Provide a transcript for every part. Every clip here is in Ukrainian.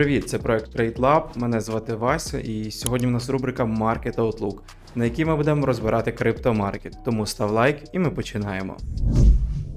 Привіт, це проект Trade Lab. Мене звати Вася, і сьогодні в нас рубрика Market Outlook, на якій ми будемо розбирати криптомаркет. Тому став лайк і ми починаємо.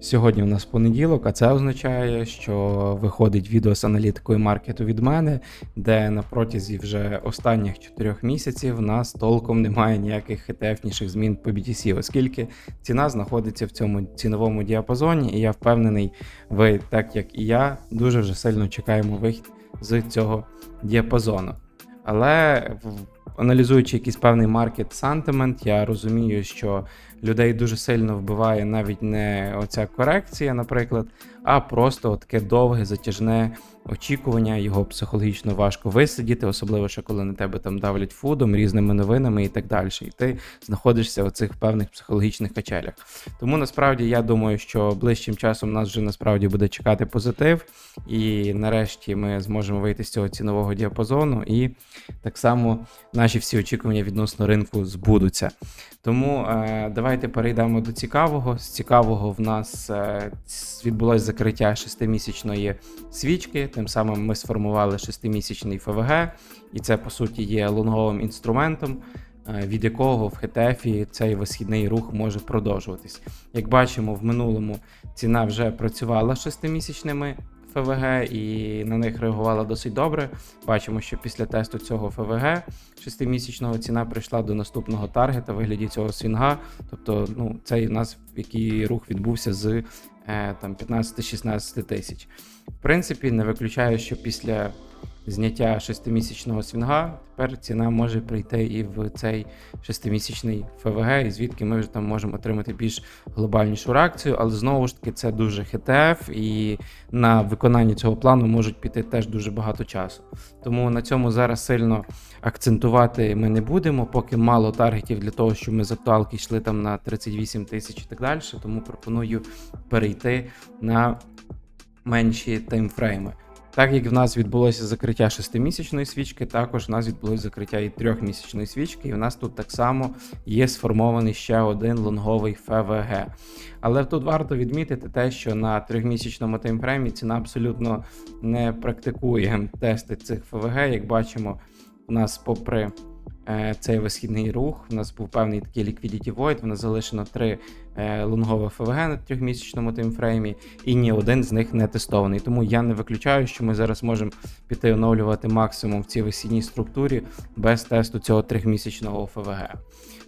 Сьогодні у нас понеділок, а це означає, що виходить відео з аналітикою маркету від мене, де на протязі вже останніх 4 місяців в нас толком немає ніяких хетефніших змін по BTC, оскільки ціна знаходиться в цьому ціновому діапазоні, і я впевнений, ви, так як і я, дуже вже сильно чекаємо вихід з цього діапазону. Але аналізуючи якийсь певний маркет сантимент, я розумію, що людей дуже сильно вбиває навіть не оця корекція, наприклад, а просто таке довге затяжне очікування, його психологічно важко висидіти, особливо ще коли на тебе там давлять фудом, різними новинами і так далі. І ти знаходишся у цих певних психологічних качелях. Тому насправді я думаю, що ближчим часом нас вже насправді буде чекати позитив, і нарешті ми зможемо вийти з цього цінового діапазону, і так само наші всі очікування відносно ринку збудуться. Тому е, давайте перейдемо до цікавого. З цікавого в нас е, відбулось закриття шестимісячної свічки. Тим самим ми сформували шестимісячний ФВГ, і це по суті є лонговим інструментом. е, Від якого в хетефі цей висхідний рух може продовжуватись. Як бачимо, в минулому ціна вже працювала шестимісячними ФВГ і на них реагувала досить добре. Бачимо, що після тесту цього ФВГ шестимісячного ціна прийшла до наступного таргета в вигляді цього свінга. Тобто, ну, цей у нас який рух відбувся з е, там 15-16 тисяч. В принципі, не виключаю, що після зняття шестимісячного свінга тепер ціна може прийти і в цей шестимісячний ФВГ, і звідки ми вже там можемо отримати більш глобальнішу реакцію. Але знову ж таки, це дуже ХТФ, і на виконання цього плану можуть піти теж дуже багато часу. Тому на цьому зараз сильно акцентувати ми не будемо, поки мало таргетів для того, щоб ми з актуалки йшли там на 38 тисяч і так далі. Тому пропоную перейти на менші таймфрейми. Так як в нас відбулося закриття шестимісячної свічки, також в нас відбулося закриття і трьохмісячної свічки, і в нас тут так само є сформований ще один лонговий ФВГ. Але тут варто відмітити те, що на трьохмісячному таймфреймі ціна абсолютно не практикує тести цих ФВГ. Як бачимо, у нас попри е, цей висхідний рух, у нас був певний такий liquidity void, в нас залишено три е, ФВГ на трьохмісячному таймфреймі, і ні один з них не тестований. Тому я не виключаю, що ми зараз можемо піти оновлювати максимум в цій весільній структурі без тесту цього трьохмісячного ФВГ.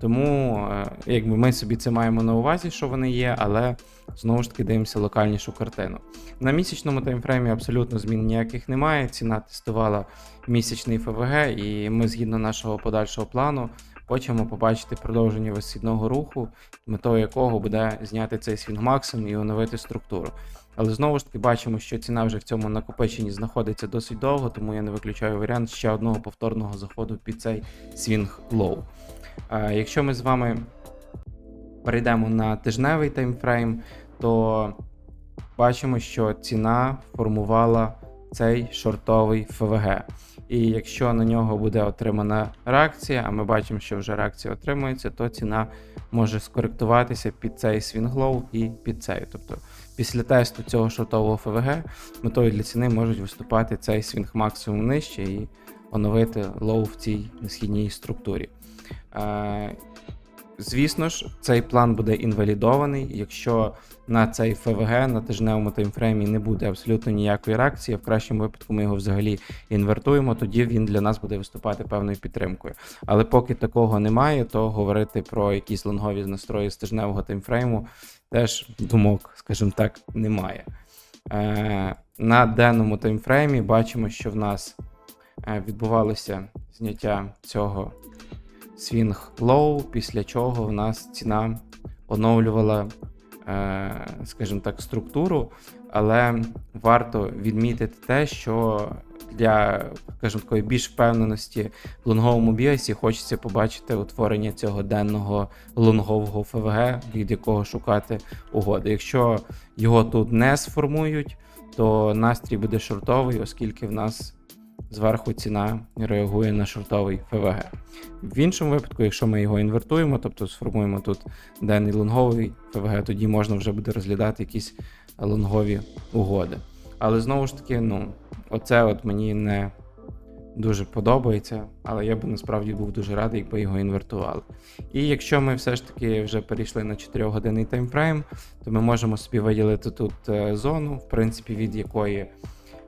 Тому е, якби ми собі це маємо на увазі, що вони є, але знову ж таки дивимося локальнішу картину. На місячному таймфреймі абсолютно змін ніяких немає. Ціна тестувала місячний ФВГ, і ми згідно нашого подальшого плану хочемо побачити продовження висхідного руху, метою якого буде зняти цей свінг максимум і оновити структуру. Але знову ж таки бачимо, що ціна вже в цьому накопиченні знаходиться досить довго, тому я не виключаю варіант ще одного повторного заходу під цей свінг лоу. Якщо ми з вами перейдемо на тижневий таймфрейм, то бачимо, що ціна формувала цей шортовий ФВГ. І якщо на нього буде отримана реакція, а ми бачимо, що вже реакція отримується, то ціна може скоректуватися під цей свінглоу і під цей. Тобто після тесту цього шортового ФВГ метою для ціни можуть виступати цей свінг максимум нижче і оновити лоу в цій східній структурі. Е, Звісно ж, цей план буде інвалідований, якщо на цей ФВГ на тижневому таймфреймі не буде абсолютно ніякої реакції. В кращому випадку ми його взагалі інвертуємо, тоді він для нас буде виступати певною підтримкою. Але поки такого немає, то говорити про якісь лонгові настрої з тижневого таймфрейму теж думок, скажімо так, немає. Е, на денному таймфреймі бачимо, що в нас е, відбувалося зняття цього свінг лоу, після чого в нас ціна оновлювала, скажімо так, структуру, але варто відмітити те, що для скажімо, такої більш впевненості в лонговому біасі хочеться побачити утворення цього денного лонгового ФВГ, від якого шукати угоди. Якщо його тут не сформують, то настрій буде шортовий, оскільки в нас зверху ціна реагує на шортовий ФВГ. В іншому випадку, якщо ми його інвертуємо, тобто сформуємо тут денний лонговий ФВГ, тоді можна вже буде розглядати якісь лонгові угоди. Але знову ж таки, ну, оце от мені не дуже подобається, але я би насправді був дуже радий, якби його інвертували. І якщо ми все ж таки вже перейшли на 4 годинний таймфрейм, то ми можемо собі виділити тут е, зону, в принципі, від якої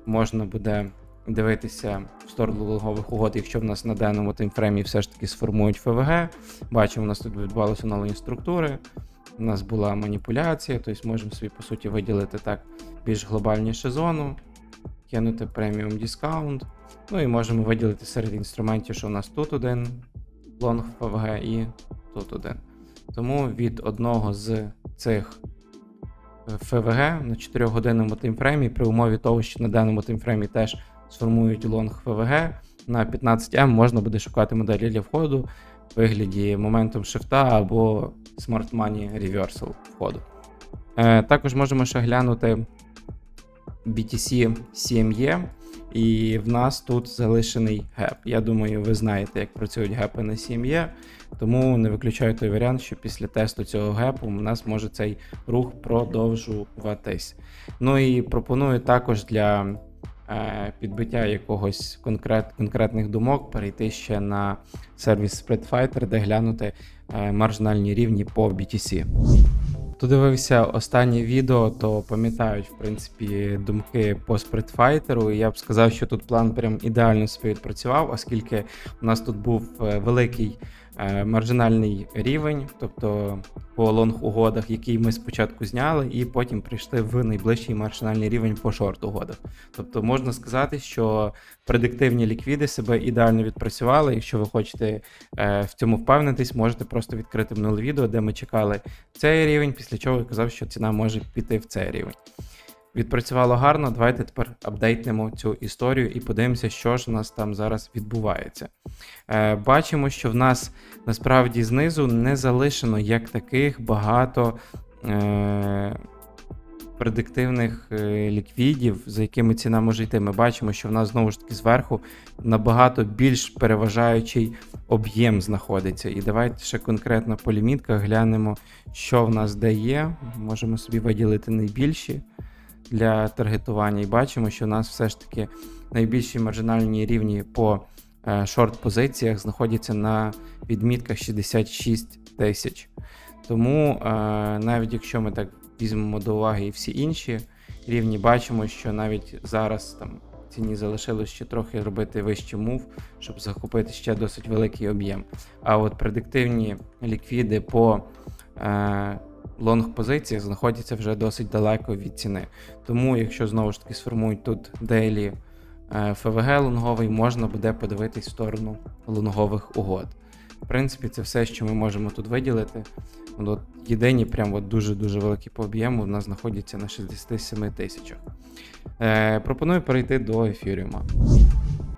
можна буде дивитися в сторону логових угод, якщо в нас на денному таймфреймі все ж таки сформують ФВГ. Бачимо, у нас тут відбувалося оновлення структури. У нас була маніпуляція, тобто можемо собі, по суті, виділити так більш глобальніше зону, кинути преміум дискаунт. Ну і можемо виділити серед інструментів, що у нас тут один лонг ФВГ і тут один. Тому від одного з цих е, ФВГ на 4 годинному таймфреймі, при умові того, що на даному таймфреймі теж сформують лонг ФВГ, на 15М можна буде шукати моделі для входу в вигляді моментом шифта або Smart Money Reversal входу. Е, також можемо ще глянути BTC CME, і в нас тут залишений геп. Я думаю, ви знаєте, як працюють гепи на CME, тому не виключаю той варіант, що після тесту цього гепу у нас може цей рух продовжуватись. Ну і пропоную також для підбиття якогось конкрет, конкретних думок перейти ще на сервіс SpreadFighter, де глянути е, маржинальні рівні по BTC. Хто дивився останнє відео, то пам'ятають, в принципі, думки по спритфайтеру. Я б сказав, що тут план прям ідеально собі відпрацював, оскільки у нас тут був е, великий е, маржинальний рівень, тобто по лонг-угодах, який ми спочатку зняли, і потім прийшли в найближчий маржинальний рівень по шорт-угодах. Тобто можна сказати, що предиктивні ліквіди себе ідеально відпрацювали. Якщо ви хочете е, в цьому впевнитись, можете просто відкрити минуле відео, де ми чекали цей рівень, після чого я казав, що ціна може піти в цей рівень. Відпрацювало гарно. Давайте тепер апдейтнемо цю історію і подивимося, що ж у нас там зараз відбувається. Е, Бачимо, що в нас насправді знизу не залишено як таких багато е, предиктивних е, ліквідів, за якими ціна може йти. Ми бачимо, що в нас знову ж таки зверху набагато більш переважаючий об'єм знаходиться. І давайте ще конкретно по лімітках глянемо, що в нас де є. Можемо собі виділити найбільші для таргетування. І бачимо, що у нас все ж таки найбільші маржинальні рівні по е, шорт-позиціях знаходяться на відмітках 66 тисяч. Тому е, навіть якщо ми так візьмемо до уваги і всі інші рівні, бачимо, що навіть зараз там ціні залишилось ще трохи робити вищий мув, щоб захопити ще досить великий об'єм. А от предиктивні ліквіди по е, лонг позиціях знаходяться вже досить далеко від ціни. Тому, якщо знову ж таки сформують тут дейлі е, ФВГ лонговий, можна буде подивитись в сторону лонгових угод. В принципі, це все, що ми можемо тут виділити. От Єдині, прям от дуже-дуже великі по об'єму, в нас знаходяться на 67 тисячах. Е, Пропоную перейти до ефіріума.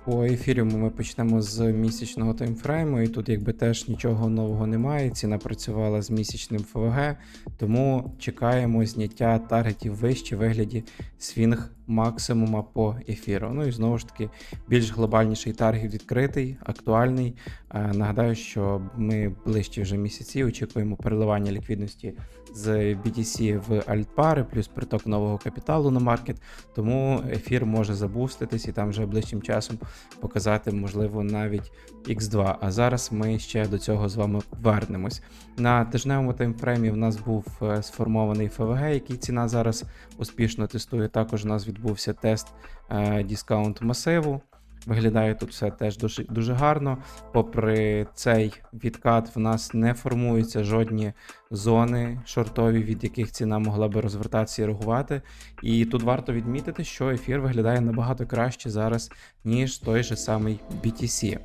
По ефіріуму ми почнемо з місячного таймфрейму, і тут якби теж нічого нового немає. Ціна працювала з місячним ФВГ, тому чекаємо зняття таргетів вище в вигляді свінг максимума по ефіру. Ну і знову ж таки, більш глобальніший таргет відкритий, актуальний. Е, Нагадаю, що ми ближче вже місяці очікуємо переливання ліквідності з BTC в альтпари, плюс приток нового капіталу на маркет. Тому ефір може забуститись і там вже ближчим часом показати, можливо, навіть X2. А зараз ми ще до цього з вами вернемось. На тижневому таймфреймі в нас був е, сформований ФВГ, який ціна зараз успішно тестує. Також у нас відбувся тест е, дискаунт масиву. Виглядає тут все теж дуже дуже гарно. Попри цей відкат, в нас не формуються жодні зони шортові, від яких ціна могла би розвертатися і реагувати. І тут варто відмітити, що ефір виглядає набагато краще зараз, ніж той же самий BTC.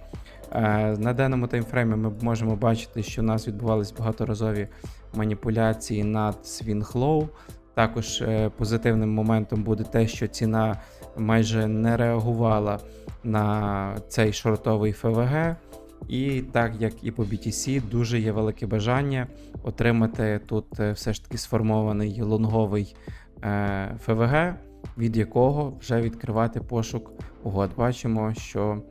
Е, На даному таймфреймі ми можемо бачити, що у нас відбувались багаторазові маніпуляції над Low. Також е, позитивним моментом буде те, що ціна майже не реагувала на цей шортовий ФВГ. І так як і по BTC, дуже є велике бажання отримати тут е, все ж таки сформований лонговий е, ФВГ, від якого вже відкривати пошук угод. Бачимо, що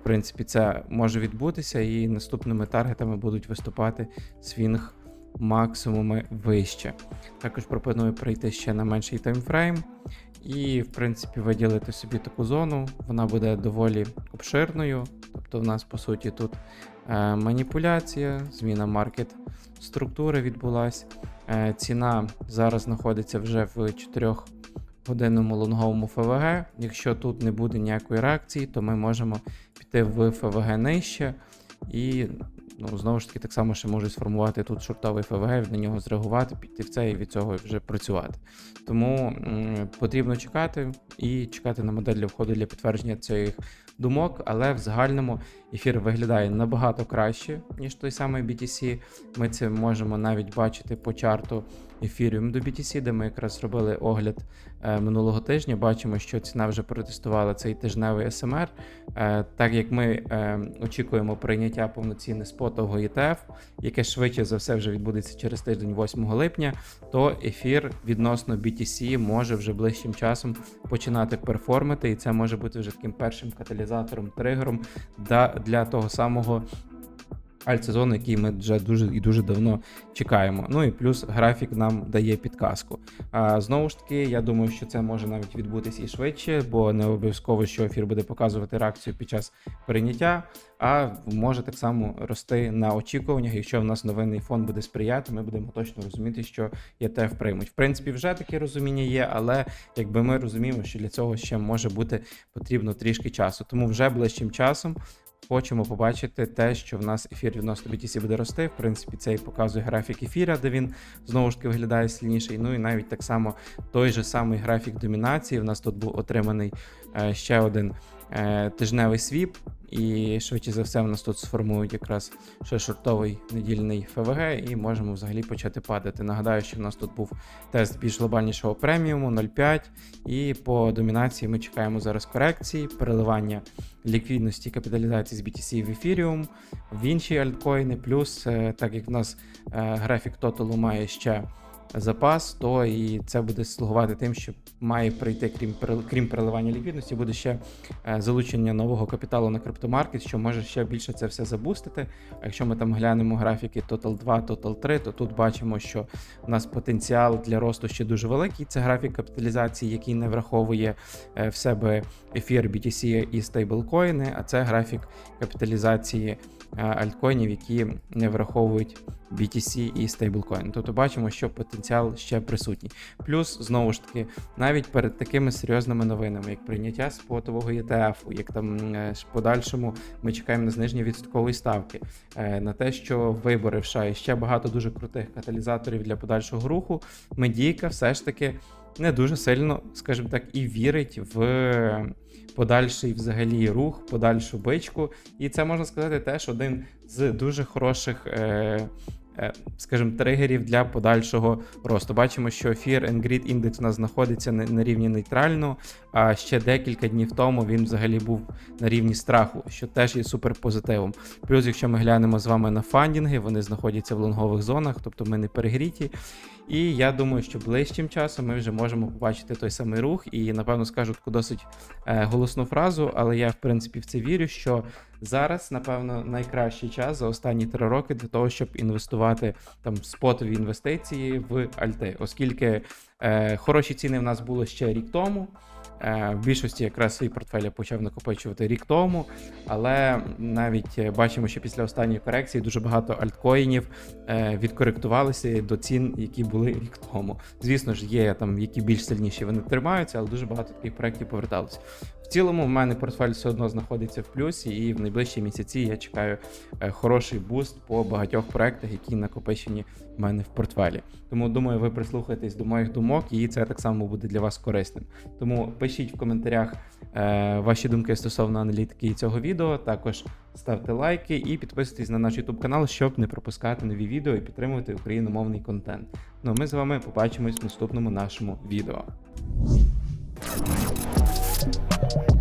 в принципі це може відбутися, і наступними таргетами будуть виступати свінг максимуми вище. Також пропоную прийти ще на менший таймфрейм І, в принципі, виділити собі таку зону. Вона буде доволі обширною. Тобто, в нас, по суті, тут е, маніпуляція, зміна маркет структури відбулась. Е, ціна зараз знаходиться вже в 4 годинному лонговому ФВГ. Якщо тут не буде ніякої реакції, то ми можемо піти в ФВГ нижче і ну, знову ж таки так само ще можуть сформувати тут шортовий ФВГ, на нього зреагувати, піти в це і від цього вже працювати. Тому потрібно чекати і чекати на модель для входу для підтвердження цих думок, але в загальному ефір виглядає набагато краще, ніж той самий BTC. Ми це можемо навіть бачити по чарту Ethereum до BTC, де ми якраз зробили огляд е, минулого тижня. Бачимо, що ціна вже протестувала цей тижневий SMR. Е, так як ми е, очікуємо прийняття повноцінне спотового ETF, яке швидше за все вже відбудеться через тиждень, 8 липня, то ефір відносно BTC може вже ближчим часом починати перформити, і це може бути вже таким першим каталізатором, тригером для того самого альтсезону, який ми вже дуже і дуже давно чекаємо. Ну і плюс графік нам дає підказку. А знову ж таки, я думаю, що це може навіть відбутися і швидше, бо не обов'язково, що ефір буде показувати реакцію під час прийняття, а може так само рости на очікуваннях. Якщо в нас новинний фон буде сприяти, ми будемо точно розуміти, що ЄТФ приймуть. В принципі, вже таке розуміння є, але якби ми розуміємо, що для цього ще може бути потрібно трішки часу. Тому вже ближчим часом. Хочемо побачити те, що в нас ефір відносно BTC буде рости. В принципі, це і показує графік ефіра, де він знову ж таки виглядає сильніший. Ну і навіть так само той же самий графік домінації. У нас тут був отриманий е, ще один е, тижневий свіп, і швидше за все, в нас тут сформують якраз ще шортовий недільний ФВГ, і можемо взагалі почати падати. Нагадаю, що в нас тут був тест більш глобальнішого преміуму 0,5, і по домінації ми чекаємо зараз корекції, переливання ліквідності капіталізації з BTC в Ethereum, в інші альткоїни. Плюс, е, так як в нас е, графік тоталу має ще запас, то і це буде слугувати тим, що має прийти, крім крім переливання ліквідності, буде ще е, залучення нового капіталу на криптомаркет, що може ще більше це все забустити. А якщо ми там глянемо графіки Total 2, Total 3, то тут бачимо, що у нас потенціал для росту ще дуже великий. Це графік капіталізації, який не враховує е, в себе ефір BTC і стейблкоїни, а це графік капіталізації е, альткоїнів, які не враховують BTC і стейблкоін. Тобто бачимо, що потенціал ще присутній. Плюс, знову ж таки, навіть перед такими серйозними новинами, як прийняття спотового ETF, як там е, в подальшому ми чекаємо на зниження відсоткової ставки, е, на те, що вибори в США і ще багато дуже крутих каталізаторів для подальшого руху. Медійка все ж таки не дуже сильно, скажімо так, і вірить в подальший взагалі рух, подальшу бичку. І це можна сказати теж один з дуже хороших. Е- е, Скажімо, тригерів для подальшого росту. Бачимо, що Fear and Greed індекс у нас знаходиться на, на рівні нейтрального, а ще декілька днів тому він взагалі був на рівні страху, що теж є суперпозитивом. Плюс, якщо ми глянемо з вами на фандінги, вони знаходяться в лонгових зонах, тобто ми не перегріті. І я думаю, що ближчим часом ми вже можемо побачити той самий рух. І напевно скажу таку досить е, голосну фразу, але я в принципі в це вірю, що зараз, напевно, найкращий час за останні три роки для того, щоб інвестувати там спотові інвестиції в альти, оскільки е, хороші ціни в нас було ще рік тому. Е, В більшості якраз свій портфель я почав накопичувати рік тому, але навіть е, бачимо, що після останньої корекції дуже багато альткоїнів е, відкоректувалися до цін, які були рік тому. Звісно ж, є там які більш сильніші вони тримаються, але дуже багато таких проєктів поверталося. Цілому, в мене портфель все одно знаходиться в плюсі, і в найближчі місяці я чекаю е, хороший буст по багатьох проєктах, які накопичені в мене в портфелі. Тому думаю, ви прислухаєтесь до моїх думок, і це так само буде для вас корисним. Тому пишіть в коментарях е, ваші думки стосовно аналітики цього відео. Також ставте лайки і підписуйтесь на наш YouTube канал, щоб не пропускати нові відео і підтримувати україномовний контент. Ну а ми з вами побачимось в наступному нашому відео. Thank you.